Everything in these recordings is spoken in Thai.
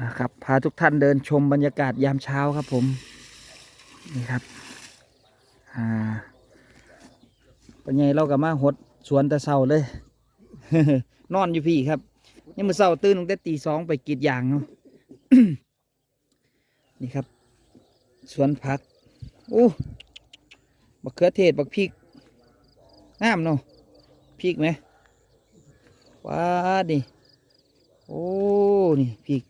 นะครับพาทุกท่านเดินชมบรรยากาศยามเช้าครับผม นี่ครับอ่าเป็นไงเรากับมาหดสวนแต่เศร้าเลย นอนอยู่พี่ครับยังมือเศร้าตื่นตั้งแต่ตีสองไปกีดยางเนาะนี่ครับ สวนผักโอ้บักเขือเทศบักพริกงามเนาะพริกไหมว้าดนี่โอ้นี่พริก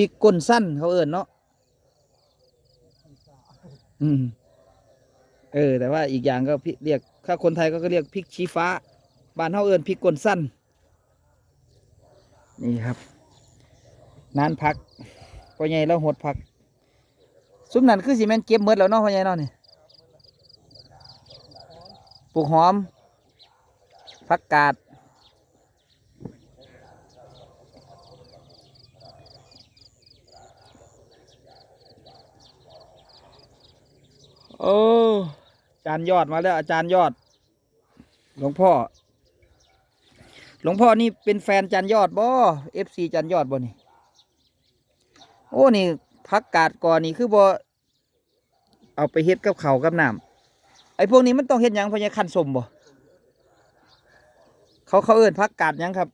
ริกก้นสั้นเขาเอิญเนาะอืม เออ แต่ว่าอีกอย่างก็พริกเรียกถ้าคนไทยก็เรียกพริกชี้ฟ้า บ้านเขาเอิญพริกก้นสั้น นี่ครับนานพักพ่อใหญ่เราหดพัก ซุ้มนั่นคือสิแม่นเก็บหมดแล้วเนาะพ่อใหญ่เนาะนี่ปลูกหอมผักกาด โอ้อาจารย์ยอดมาแล้วอาจารย์ยอด หลวงพ่อ หลวงพ่อนี่เป็นแฟนจันยอดบ่เอฟซีจันยอดบ่นี่ โอ้นี่พักกาดก่อนนี่คือบ่เอาไปเฮ็ดกับเขากับน้ำไอ้พวกนี้มันต้องเฮ็ดหยังพญาคันสมบ่เขาเขาเอิ้นพักกาดหยังครับ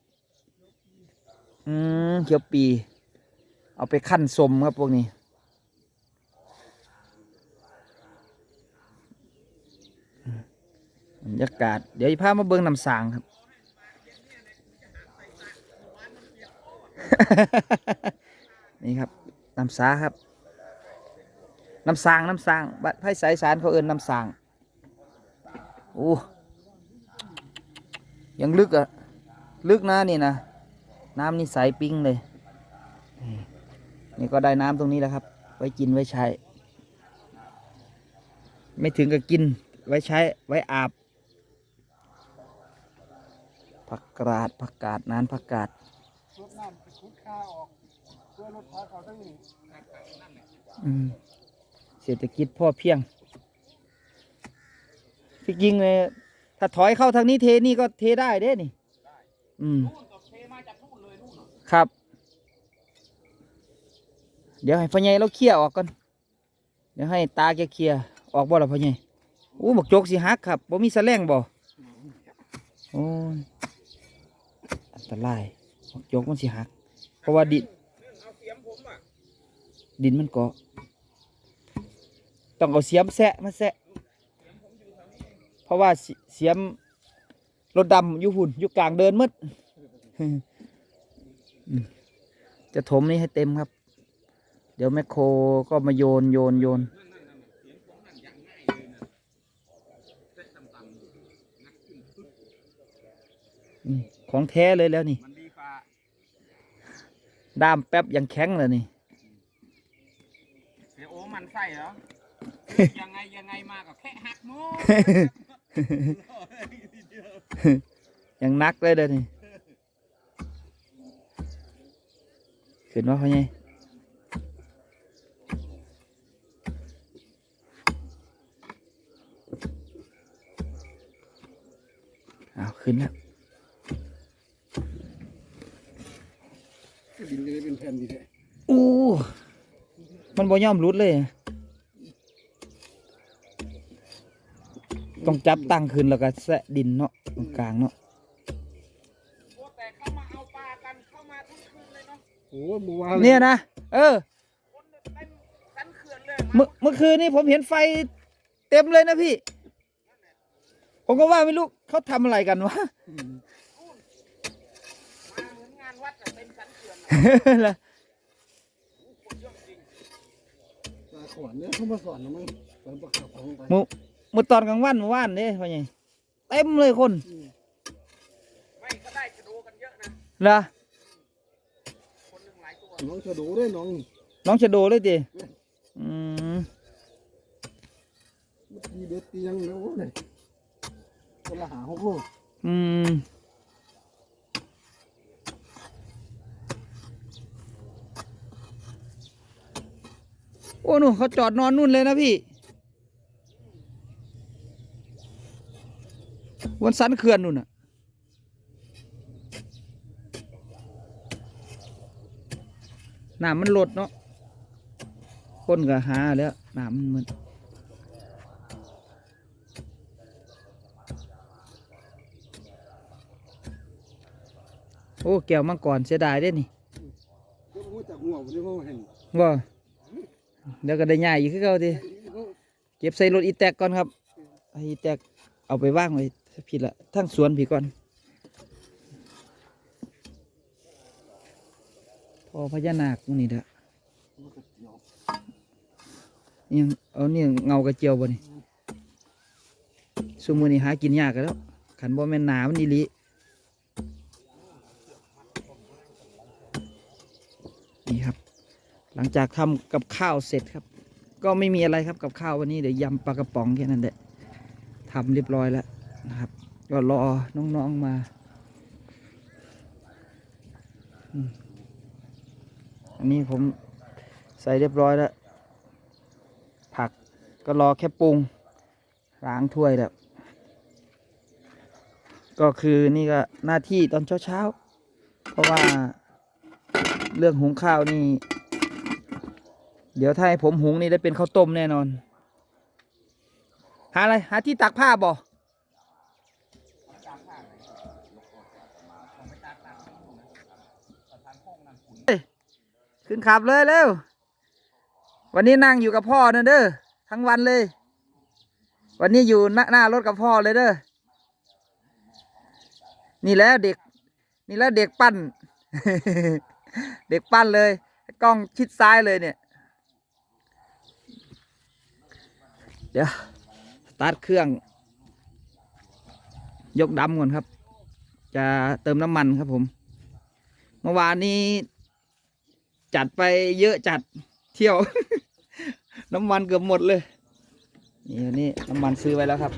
อืมเขียวปี เอาไปขั้นสมครับพวกนี้ บรรยากาศ เดี๋ยวพามาเบิ่งน้ำสางครับ นี่ครับน้ำสาครับน้ำสางน้ำสางบัดไพ่สายสารเขาเอินน้ำสางโอ้ยังลึกอะลึกนะนี่นะน้ำนี่ใสปิ้งเลยนี่นี่ก็ได้น้ำตรงนี้แล้วครับ ไว้กินไว้ใช้ ไม่ถึงกับกินไว้ใช้ไว้อาบ ผักกาดผักกาดนานผักกาดรถน้ำไปขุดค่าออกเพื่อรถพาเขาทั้งนี้อืมเศรษฐกิจพ่อเพียงที่จริงเลยถ้าถอยเข้าทางนี้เทนี่ก็เทได้เด้นี่ อืมครับ เดี๋ยวให้พ่อใหญ่เราเคลียร์ออกก่อน เดี๋ยวให้ตาแกเคลียร์ออกบ่ล่ะพ่อใหญ่อู้บักโจกสิฮักครับบ่มีสแสลงบ่โอ้ย อันตรายบักโจกมันสิฮัก เพราะว่าดินดินมันเกาะต้องเอาเสียมแซะมาแซะเพราะว่าเสียมรถดำอยู่หุ่นอยู่กลางเดินมืดจะถมนี้ให้เต็มครับ เดี๋ยวแมคโครก็มาโยนโยนโยนนี่ ของแท้เลยแล้วนี่ มันดีกว่าด้ามแป๊บยังแข็งเลยนี่เสียโอ้มันใส่เหรอ ยังไงยังไงมาก็แค่หักโม้ยังนักเลยเด้อนี่ขึ้นว่าเขาไงเอาขึ้นแล้ว ดินจะได้เป็นแผ่นดีแท้อู้มันบ่ยอมรุดเลย ต้องจับตั้งขึ้นแล้วก็แสะดินเนาะตรงกลางเนาะโอ้แต่เข้ามาเอาปลากันเข้ามาทั้งคืนเลยเนาะโอ้บัวเนี่ยนะ เออ คนเต็มสันเขื่อนเลยเมื่อเมื่อคืนนี้ผมเห็นไฟเต็มเลยนะพี่ ผมก็ว่าไม่รู้เขาทำอะไรกันวะมาเหมือนงานวัดอะเต็มสันเขื่อนอะ ล่ะคนเยอะจริงปลาขวานเนี่ยเขามาสอนนะมั้งตอนประคับของไปเมื่อเมื่อตอนกลางวันเมื่อวานเนี่ยพ่อใหญ่เต็มเลยคนไม่ก็ได้จะดูกันเยอะนะล่ะคนหนึ่งหลายตัวน้องจะดูด้วยน้องน้องชะโดเลยดิอืมตีเด็ดเตียงแล้วเนี่ยคนละหาหกโลอืม โอ้หนูเขาจอดนอนนู่นเลยนะพี่บนสันเขื่อนนู่นน่ะน้ำมันลดเนาะคนก็หาแล้วน้ำมันมึนโอ้แก้วมังกรเสียดายเด้นี่ก็พูดจากหัวผมได้เพราะว่า เดี๋ยวก็ได้ใหญ่อีกคือเก่าทีเก็บใส่รถอีแตกก่อนครับอีแตกเอาไปว่างไว้ผิดละทั้งสวนผีก่อนพอพญานาคนี่เด้อยังเอาเนี่ยเงากระเจียวบ่นี่สมือนี่หากินยากกันแล้วขันบ่แม่นหนามันอีลีนี่ครับ หลังจากทำกับข้าวเสร็จครับ ก็ไม่มีอะไรครับกับข้าววันนี้เดี๋ยวยำปลากระป๋องแค่นั้นแหละทำเรียบร้อยแล้วนะครับ ก็รอน้องๆมาอันนี้ผมใส่เรียบร้อยแล้ว ผักก็รอแค่ปรุงล้างถ้วยแล้ว ก็คือนี่ก็หน้าที่ตอนเช้าๆ เพราะว่าเรื่องหุงข้าวนี่ เดี๋ยวถ้าให้ผมหุงนี่ได้เป็นข้าวต้มแน่นอน หาอะไร หาที่ตักผ้าบ่ขึ้นขับเลยเร็ว วันนี้นั่งอยู่กับพ่อนะเด้อทั้งวันเลย วันนี้อยู่หน้าหน้ารถกับพ่อเลยเด้อ นี่แล้วเด็ก นี่แล้วเด็กปั้น เด็กปั้นเลย กล้องชิดซ้ายเลยเนี่ย ดี๋ยวสตาร์ทเครื่อง ยกดำก่อนครับ จะเติมน้ำมันครับผม เมื่อวานนี้ จัดไปเยอะจัดเที่ยว น้ำมันเกือบหมดเลย นี่นนี่น้ำมันซื้อไว้แล้วครับ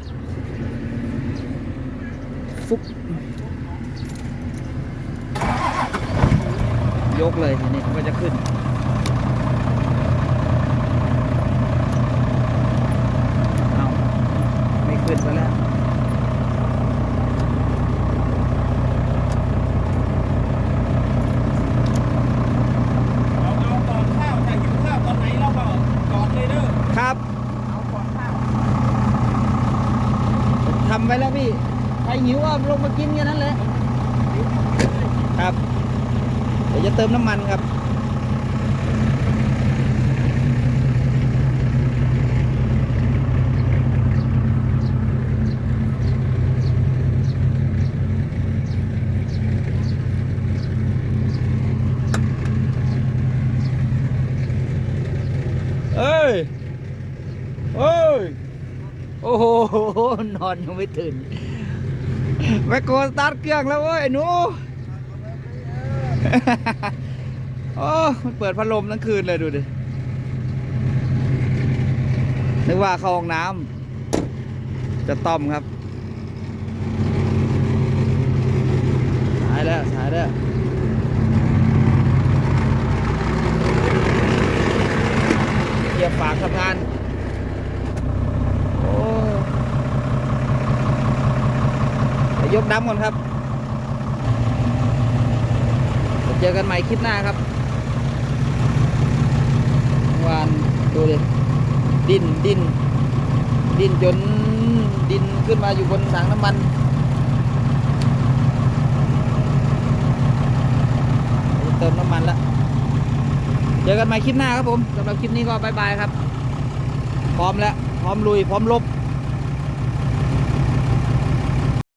ฟุบยกเลยทีนี้ก็จะขึ้น เอาไม่ขึ้นซะแล้ว เราเอาก่อนข้าวถ้าหิวข้าวตอนไหนเราก็ก่อ นเลยเด้อครับเอาก่อนข้าวทำไว้แล้วพี่ใครหิวก็ลงมากินกันนั้นเลยครับ เดี๋ยวจะเติมน้ำมันครับ ยเอ้ย โอ้โห นอนยังไม่ตื่นแมคโครสตาร์ทเครื่องแล้วเว้ยไอ้หนูโอ้มันเปิดพัดลมทั้งคืนเลยดูดิ นึกว่าเข้าห้องน้ำจะต้อมครับ สายแล้ว สายแล้วียร์ฝากทำงานโอ้ยกดำก่อนครับเจอกันใหม่คลิปหน้าครับวานดูดิดินดินดินจนดินขึ้นมาอยู่บนถังน้ำมันเติมน้ำมันแล้ว จอกันใหม่คลิปหน้าครับผมสำหรับคลิปนี้ก็บายบายครับ พร้อมแล้ว พร้อมลุย พร้อมลบ